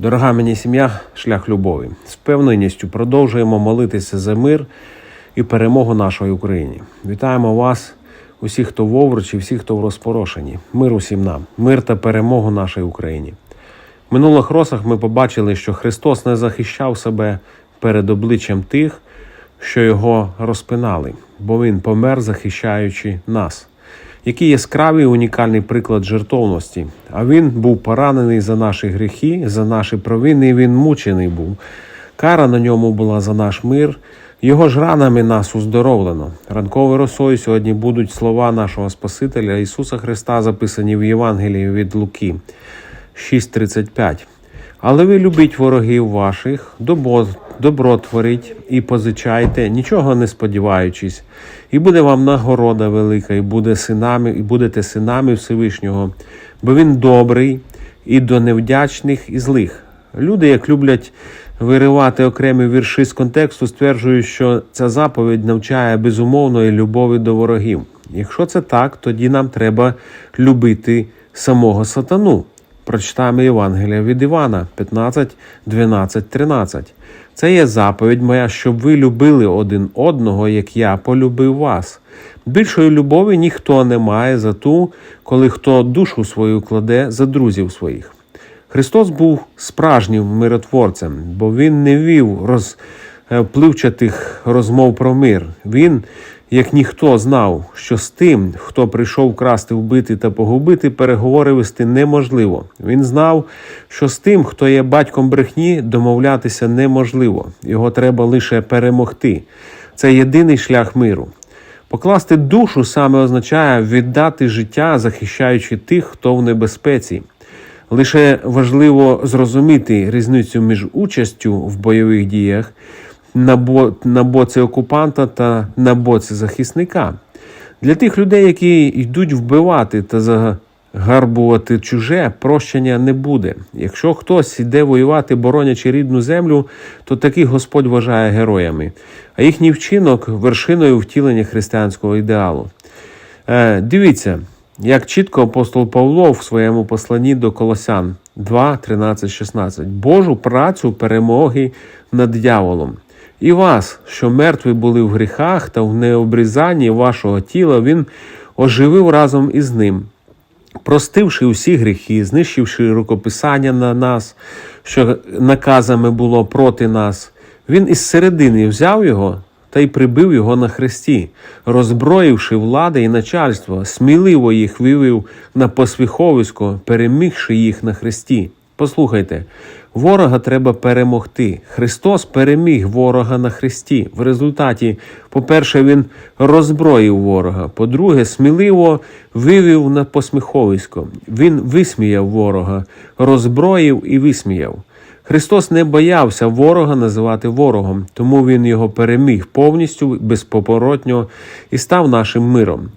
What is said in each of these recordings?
Дорога мені сім'я, шлях любові. З впевненістю продовжуємо молитися за мир і перемогу нашої Україні. Вітаємо вас, усіх, хто в Овручі, всіх, хто в розпорошенні. Мир усім нам, мир та перемогу нашій Україні. В минулих росах ми побачили, що Христос не захищав себе перед обличчям тих, що його розпинали, бо Він помер, захищаючи нас. Який яскравий унікальний приклад жертовності. А він був поранений за наші гріхи, за наші провини, і він мучений був. Кара на ньому була за наш мир. Його ж ранами нас уздоровлено. Ранковою росою сьогодні будуть слова нашого Спасителя Ісуса Христа, записані в Євангелії від Луки 6.35. Але ви любіть ворогів ваших, добро, добро творіть і позичайте, нічого не сподіваючись, і буде вам нагорода велика, і буде синами, і будете синами Всевишнього, бо він добрий і до невдячних і злих. Люди, як люблять виривати окремі вірші з контексту, стверджують, що ця заповідь навчає безумовної любові до ворогів. Якщо це так, тоді нам треба любити самого сатану. Прочитаємо Євангелія від Івана 15, 12, 13. Це є заповідь моя, щоб ви любили один одного, як я полюбив вас. Більшої любові ніхто не має за ту, коли хто душу свою кладе за друзів своїх. Христос був справжнім миротворцем, бо Він не вів розпливчатих розмов про мир. Він, як ніхто, знав, що з тим, хто прийшов красти, вбити та погубити, переговори вести неможливо. Він знав, що з тим, хто є батьком брехні, домовлятися неможливо. Його треба лише перемогти. Це єдиний шлях миру. Покласти душу саме означає віддати життя, захищаючи тих, хто в небезпеці. Лише важливо зрозуміти різницю між участю в бойових діях на, бо, на боці окупанта та на боці захисника. Для тих людей, які йдуть вбивати та загарбувати чуже, прощення не буде. Якщо хтось іде воювати, боронячи рідну землю, то таких Господь вважає героями, а їхній вчинок вершиною втілення християнського ідеалу. Е, дивіться, як чітко апостол Павло в своєму посланні до Колосян 2, 13, 16. Божу працю перемоги над дьяволом. І вас, що мертві були в гріхах та в необрізанні вашого тіла, Він оживив разом із ним, простивши усі гріхи, знищивши рукописання на нас, що наказами було проти нас. Він із середини взяв його та й прибив його на хресті, роззброївши влади і начальство, сміливо їх вивів на посвіховисько, перемігши їх на хресті. Послухайте, ворога треба перемогти. Христос переміг ворога на хресті. В результаті, по-перше, Він роззброїв ворога. По-друге, сміливо вивів на посміховисько. Він висміяв ворога, роззброїв і висміяв. Христос не боявся ворога називати ворогом, тому Він його переміг повністю безповоротньо і став нашим миром.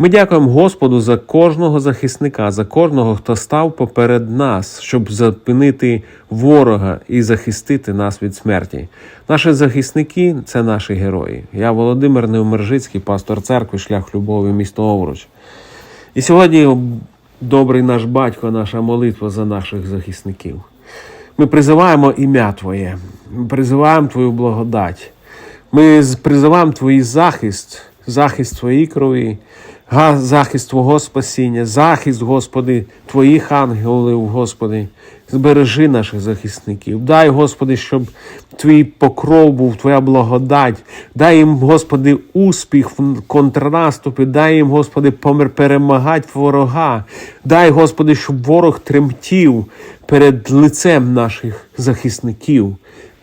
Ми дякуємо Господу за кожного захисника, за кожного, хто став поперед нас, щоб зупинити ворога і захистити нас від смерті. Наші захисники це наші герої. Я Володимир Неумержицький, пастор церкви, шлях любові, місто Овруч. І сьогодні, добрий наш батько, наша молитва за наших захисників. Ми призиваємо ім'я Твоє, ми призиваємо Твою благодать, ми призиваємо Твій захист, захист Твоєї крові, захист Твого спасіння, захист, Господи, Твоїх ангелів, Господи. Збережи наших захисників. Дай, Господи, щоб Твій покров був, Твоя благодать. Дай їм, Господи, успіх в контрнаступі, дай їм, Господи, перемагати ворога. Дай, Господи, щоб ворог тремтів перед лицем наших захисників.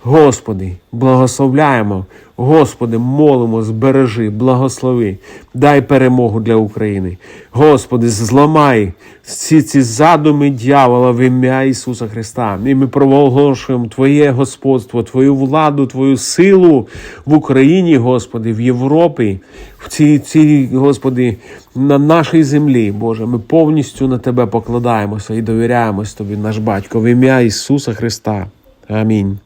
Господи, благословляємо, Господи, молимо, збережи, благослови, дай перемогу для України. Господи, зламай всі ці задуми дьявола в ім'я Ісуса Христа. І ми проголошуємо Твоє господство, Твою владу, Твою силу в Україні, Господи, в Європі, в цій, цій, Господи, на нашій землі, Боже. Ми повністю на Тебе покладаємося і довіряємось Тобі, наш батько, в ім'я Ісуса Христа. Амінь.